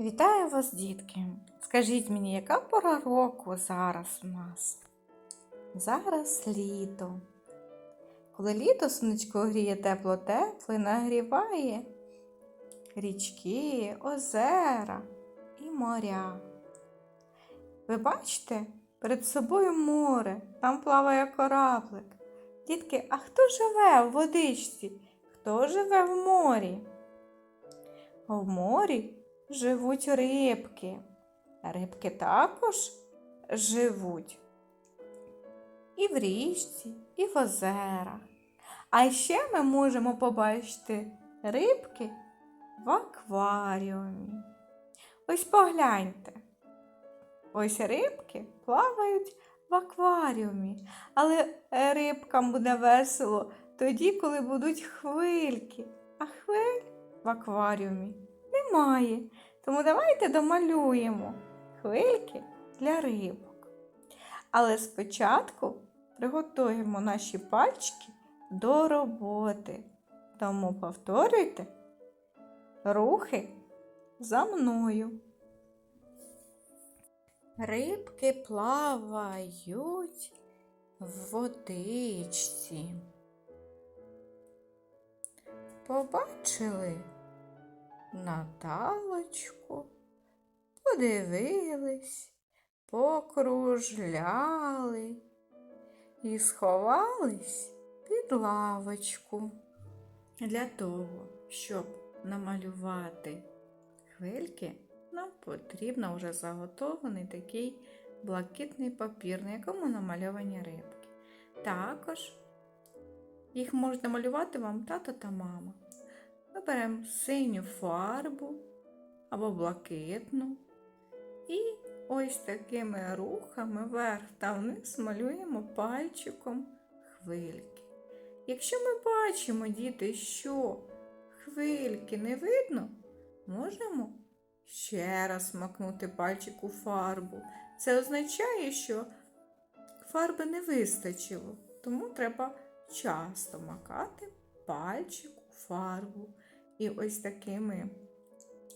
Вітаю вас, дітки! Скажіть мені, яка пора року зараз у нас? Зараз літо. Коли літо сонечко гріє тепло-тепло і нагріває річки, озера і моря. Ви бачите, перед собою море, там плаває кораблик. Дітки, а хто живе в водичці? Хто живе в морі? В морі живуть рибки. Рибки також живуть і в річці, і в озерах. А ще ми можемо побачити рибки в акваріумі. Ось погляньте. Ось рибки плавають в акваріумі, але рибкам буде весело тоді, коли будуть хвильки, а хвиль в акваріумі немає. Тому давайте домалюємо хвильки для рибок. Але спочатку приготуємо наші пальчики до роботи. Тому повторюйте рухи за мною. Рибки плавають в водичці. Побачили Наталочку, подивились, покружляли і сховались під лавочку. Для того, щоб намалювати хвильки, нам потрібно вже заготовлений такий блакитний папір, на якому намальовані рибки. Також їх можна малювати вам тато та мама. Ми беремо синю фарбу або блакитну і ось такими рухами вверх та вниз малюємо пальчиком хвильки. Якщо ми бачимо, діти, що хвильки не видно, можемо ще раз макнути пальчик у фарбу. Це означає, що фарби не вистачило, тому треба часто макати пальчик у фарбу. І ось такими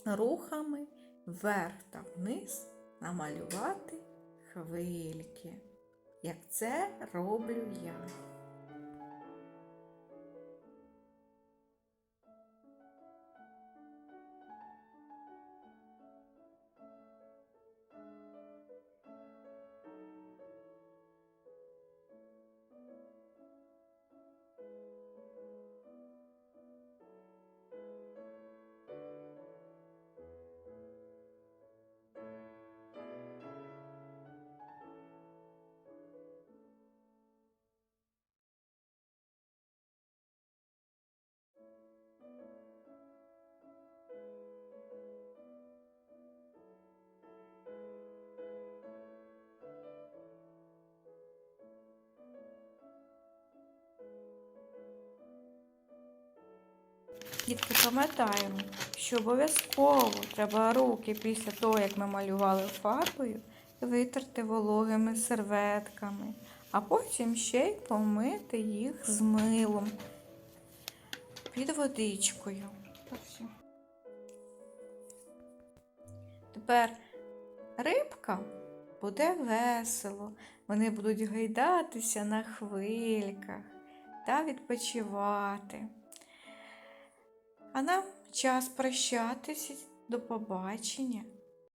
рухами вверх та вниз намалювати хвильки, як це роблю я. Дітки, пам'ятаємо, що обов'язково треба руки після того, як ми малювали фарбою, витерти вологими серветками, а потім ще й помити їх з милом під водичкою. Тепер рибка буде весело, вони будуть гайдатися на хвильках та відпочивати. А нам час прощатися. До побачення.